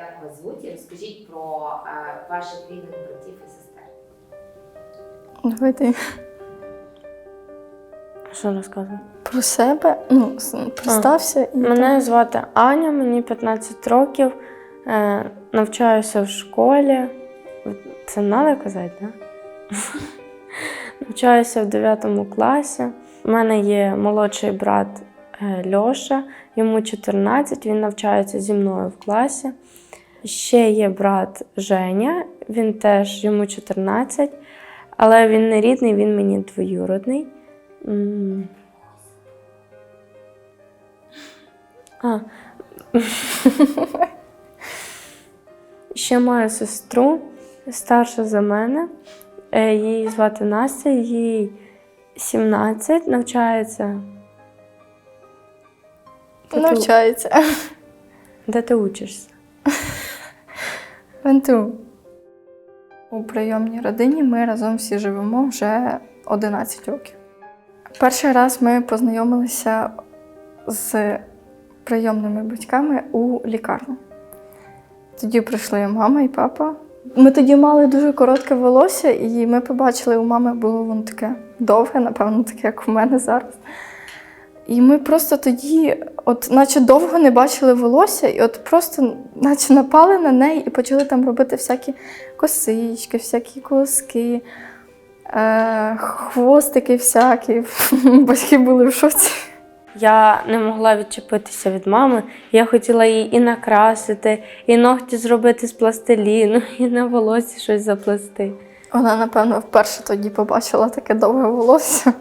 Як вас звуть? І розкажіть про е, ваших рідних братів і сестер. Давайте Що розказувати? про себе. Ну, с- представся і Мене звати Аня, мені 15 років. Е, навчаюся в школі. Це треба казати, так? Навчаюся в 9 класі. У мене є молодший брат е, Льоша, йому 14, він навчається зі мною в класі. Ще є брат Женя, він теж йому 14, але він не рідний, він мені двоюродний. А. Ще маю сестру, старша за мене. Е, Її звати Настя, їй 17, навчається. Навчається. Де ти учишся? ВНТУ. У прийомній родині ми разом всі живемо вже 11 років. Перший раз ми познайомилися з прийомними батьками у лікарні. Тоді прийшли мама і папа. Ми тоді мали дуже коротке волосся, і ми побачили, у мами було воно таке довге, напевно, таке, як у мене зараз. І ми просто тоді, от, наче довго не бачили волосся, і от просто, наче напали на неї і почали там робити всякі косички, всякі колоски, е, хвостики всякі. Батьки були в шоці. Я не могла відчепитися від мами. Я хотіла її і накрасити, і ногті зробити з пластиліну, і на волосі щось заплести. Вона, напевно, вперше тоді побачила таке довге волосся.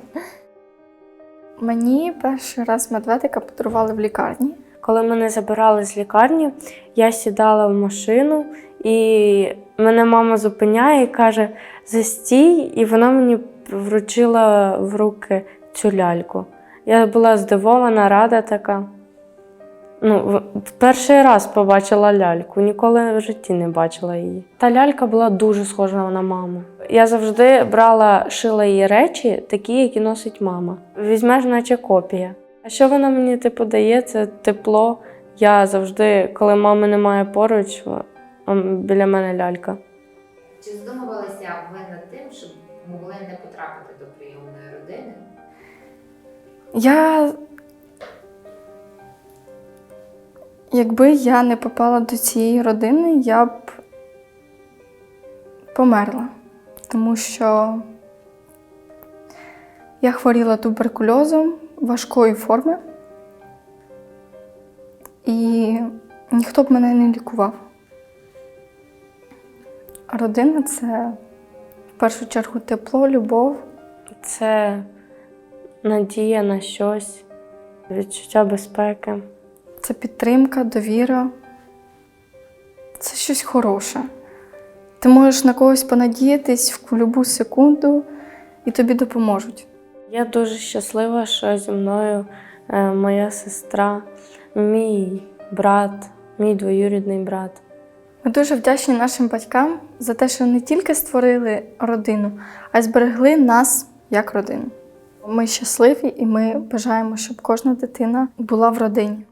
Мені перший раз медведика подарували в лікарні. Коли мене забирали з лікарні, я сідала в машину, і мене мама зупиняє і каже: Застій, і вона мені вручила в руки цю ляльку. Я була здивована, рада така. Ну, в- перший раз побачила ляльку, ніколи в житті не бачила її. Та лялька була дуже схожа на маму. Я завжди брала, шила її речі, такі, які носить мама. Візьмеш, наче копія. А що вона мені типу дає? Це тепло. Я завжди, коли мами немає поруч, біля мене лялька. Чи задумувалися ви над тим, щоб могли не потрапити до прийомної родини? Я. Якби я не попала до цієї родини, я б померла. Тому що я хворіла туберкульозом важкої форми, і ніхто б мене не лікував. Родина це в першу чергу тепло, любов. Це надія на щось, відчуття безпеки. Це підтримка, довіра. Це щось хороше. Ти можеш на когось понадіятись в будь-яку секунду і тобі допоможуть. Я дуже щаслива, що зі мною е, моя сестра, мій брат, мій двоюрідний брат. Ми дуже вдячні нашим батькам за те, що не тільки створили родину, а й зберегли нас як родину. Ми щасливі і ми бажаємо, щоб кожна дитина була в родині.